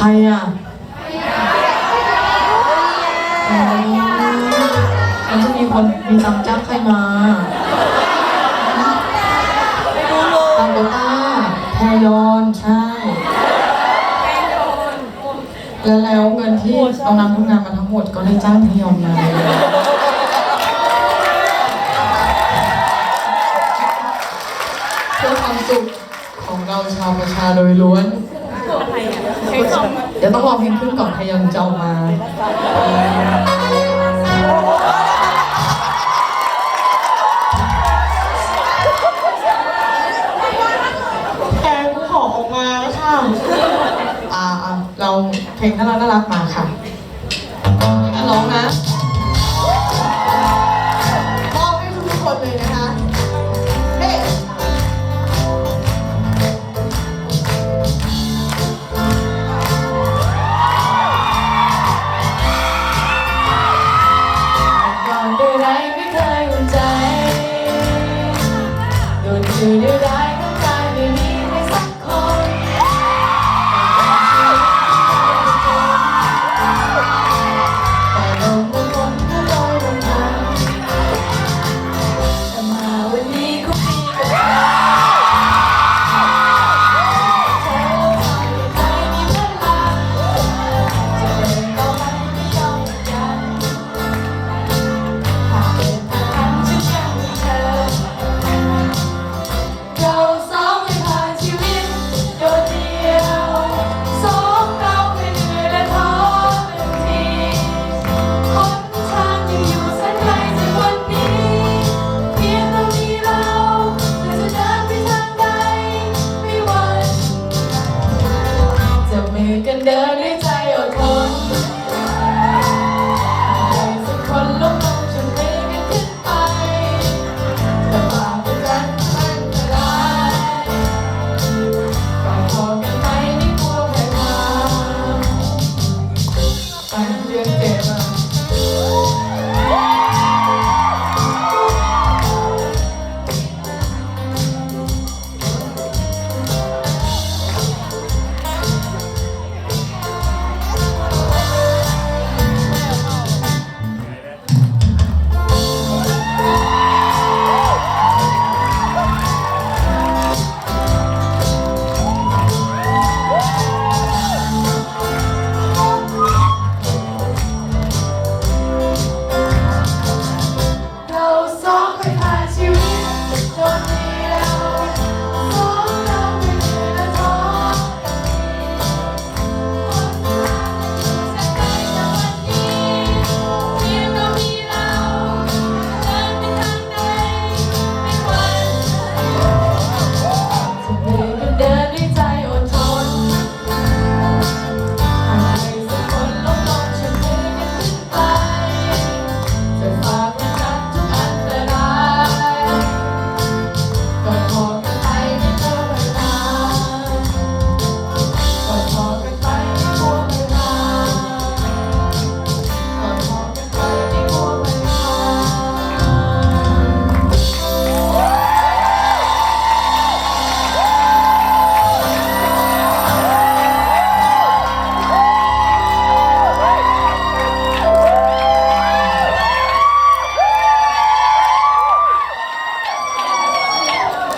ใครอะอ๋อแล้วจะมีคนมีตังค์จ้างใครมาตังโกต้าแพรยอนใช่แล้วแล้วเงินที่น้องน้ำทำงานมาทั้งหมดก็เลยจ้างแพรยอนมาเพื่อความสุขของเราชาวประชาโดยล้วน เดี๋ยวต้องรอเพลงขึ้นก่อนพยายามจะออกมาแพงขอออกมาค่ะอ่าอ่าเราเพลงน่ารักน่ารักมาค่ะอะร้องนะ เดิน